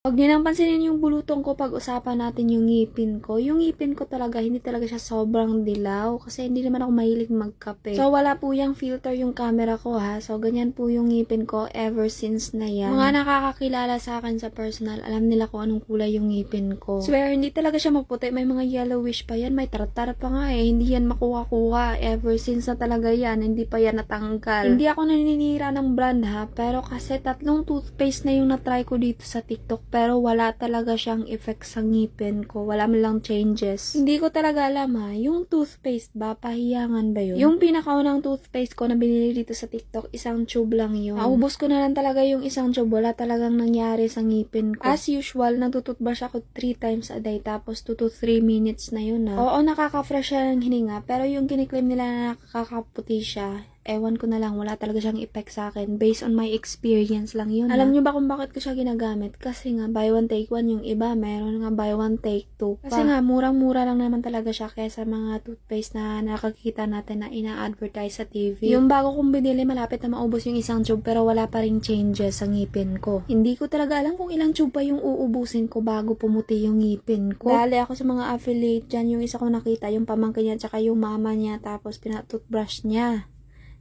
Huwag niyo nang pansinin yung bulutong ko pag usapan natin yung ngipin ko. Yung ngipin ko talaga, hindi talaga siya sobrang dilaw kasi hindi naman ako mahilig magkape. So, wala po yung filter yung camera ko ha. So, ganyan po yung ngipin ko ever since na yan. Mga nakakakilala sa akin sa personal, alam nila kung anong kulay yung ngipin ko. Swear, hindi talaga siya maputi. May mga yellowish pa yan. May tartar pa nga eh. Hindi yan makuha-kuha. Ever since na talaga yan. Hindi pa yan natanggal. Hindi ako naninira ng brand ha. Pero kasi tatlong toothpaste na yung natry ko dito sa TikTok pero wala talaga siyang effect sa ngipin ko. Wala man lang changes. Hindi ko talaga alam ha, yung toothpaste ba, pahiyangan ba yun? Yung pinakaunang toothpaste ko na binili dito sa TikTok, isang tube lang yun. Naubos ko na lang talaga yung isang tube. Wala talagang nangyari sa ngipin ko. As usual, nagtututbrush ako 3 times a day tapos 2 to 3 minutes na yun ha. Oo, nakaka-fresh siya ng hininga pero yung kiniklaim nila na nakakaputi siya, ewan ko na lang, wala talaga siyang effect sa akin. Based on my experience lang yun. Alam niyo ba kung bakit ko siya ginagamit? Kasi nga, buy one take one yung iba, meron nga buy one take two pa. Kasi nga, murang-mura lang naman talaga siya kaysa mga toothpaste na nakakita natin na ina-advertise sa TV. Yung bago kong binili, malapit na maubos yung isang tube pero wala pa rin changes sa ngipin ko. Hindi ko talaga alam kung ilang tube pa yung uubusin ko bago pumuti yung ngipin ko. Dali ako sa mga affiliate dyan, yung isa ko nakita, yung pamangkin niya, tsaka yung mama niya, tapos pinatoothbrush niya.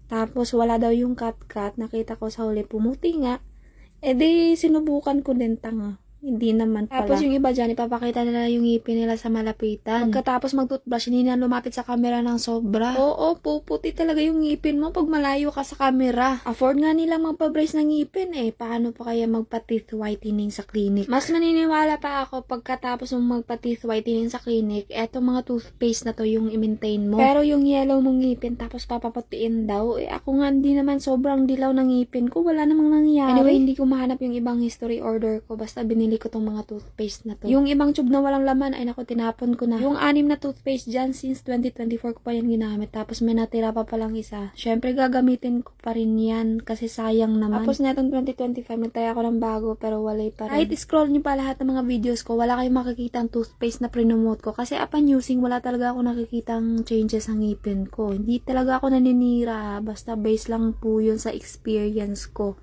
Tapos wala daw yung cut-cut. Nakita ko sa huli, pumuti nga. E di, sinubukan ko din tanga. Hindi naman pala. Tapos yung iba dyan, ipapakita nila yung ngipin nila sa malapitan. Pagkatapos mag-toothbrush, hindi na lumapit sa camera ng sobra. Oo, puputi talaga yung ngipin mo pag malayo ka sa camera. Afford nga nilang magpa-brace ng ngipin eh. Paano pa kaya magpa-teeth whitening sa clinic? Mas naniniwala pa ako pagkatapos mong magpa-teeth whitening sa clinic, etong mga toothpaste na to yung i-maintain mo. Pero yung yellow mong ngipin tapos papaputiin daw, eh ako nga hindi naman sobrang dilaw ng ngipin ko. Wala namang nangyari. Anyway, hindi ko mahanap yung ibang history order ko. Basta binili ko tong mga toothpaste na to. Yung ibang tube na walang laman, ay nako, tinapon ko na. Yung anim na toothpaste dyan, since 2024 ko pa yan ginamit. Tapos may natira pa palang isa. Syempre, gagamitin ko pa rin yan kasi sayang naman. Tapos netong 2025, nagtaya ako ng bago pero walay pa rin. Kahit scroll nyo pa lahat ng mga videos ko, wala kayong makikita ang toothpaste na prinomote ko. Kasi upon using, wala talaga ako nakikitang changes sa ngipin ko. Hindi talaga ako naninira. Basta base lang po yun sa experience ko.